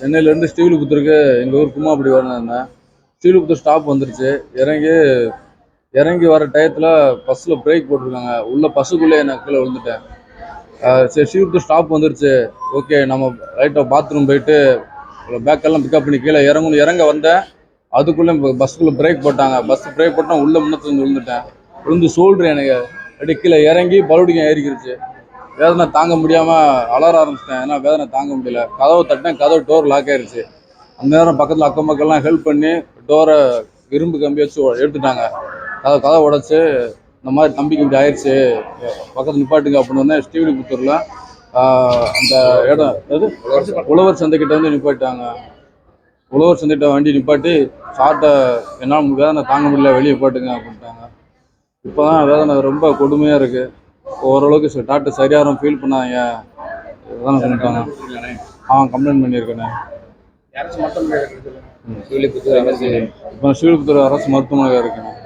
சென்னையிலேருந்து ஸ்ரீவில்லிபுத்தூருக்கு எங்கள் ஊர் கும்மாப்படி இருந்தேன் ஸ்ரீவில்லிபுத்தூர் ஸ்டாப் வந்துருச்சு. இறங்கி இறங்கி வர டயத்தில் பஸ்ஸில் பிரேக் போட்டிருக்காங்க. உள்ள பஸ்ஸுக்குள்ளே நான் கீழே விழுந்துட்டேன். சரி ஸ்ரீவில்லிபுத்தூர் ஸ்டாப் வந்துருச்சு. ஓகே நம்ம ரைட்டாக பாத்ரூம் போயிட்டு பேக்கெல்லாம் பிக்கப் பண்ணி கீழே இறங்கணும். இறங்க வந்தேன். அதுக்குள்ளே பஸ்ஸுக்குள்ளே பிரேக் போட்டாங்க. பஸ் பிரேக் போட்டால் உள்ளே முன்னத்துலேருந்து விழுந்துட்டேன். விழுந்து சோல்ட்ரு எனக்கு அப்படியே கீழே இறங்கி பலவடிக்கம் ஏறிக்கிருச்சு. வேதனை தாங்க முடியாமல் அலற ஆரம்பிச்சிட்டேன். ஏன்னா வேதனை தாங்க முடியல. கதவை தட்டினேன். கதவு டோர் லாக் ஆயிருச்சு. அந்த நேரம் பக்கத்தில் அக்கம் பக்கம்லாம் ஹெல்ப் பண்ணி டோரை இரும்பு கம்பி வச்சு எடுத்துட்டாங்க. கதை கதை உடச்சி இந்த மாதிரி நம்பிக்கை இப்படி ஆயிடுச்சு பக்கத்தில் நிப்பாட்டுங்க அப்படின்னு உடனே ஸ்ரீவில்லிபுத்தூரில் அந்த இடம் எது? உழவர் சந்தைக்கிட்ட வந்து நிப்பாட்டாங்க உழவர் சந்தைகிட்ட வண்டி நிப்பாட்டி சாட்டை என்னால் வேதனை தாங்க முடியல வெளியே போட்டுங்க அப்படின்ட்டாங்க. இப்போ தான் வேதனை ரொம்ப கொடுமையாக இருக்குது ஓரளவுக்கு டாக்டர் சரியாரம் ஃபீல் பண்ணாங்க வேதனை பண்ணிட்டாங்க அவன் கம்ப்ளைண்ட் அரசு இப்போ ஸ்ரீவில்லிபுத்தூர் அரசு மருத்துவமனையில் இருக்கேன்.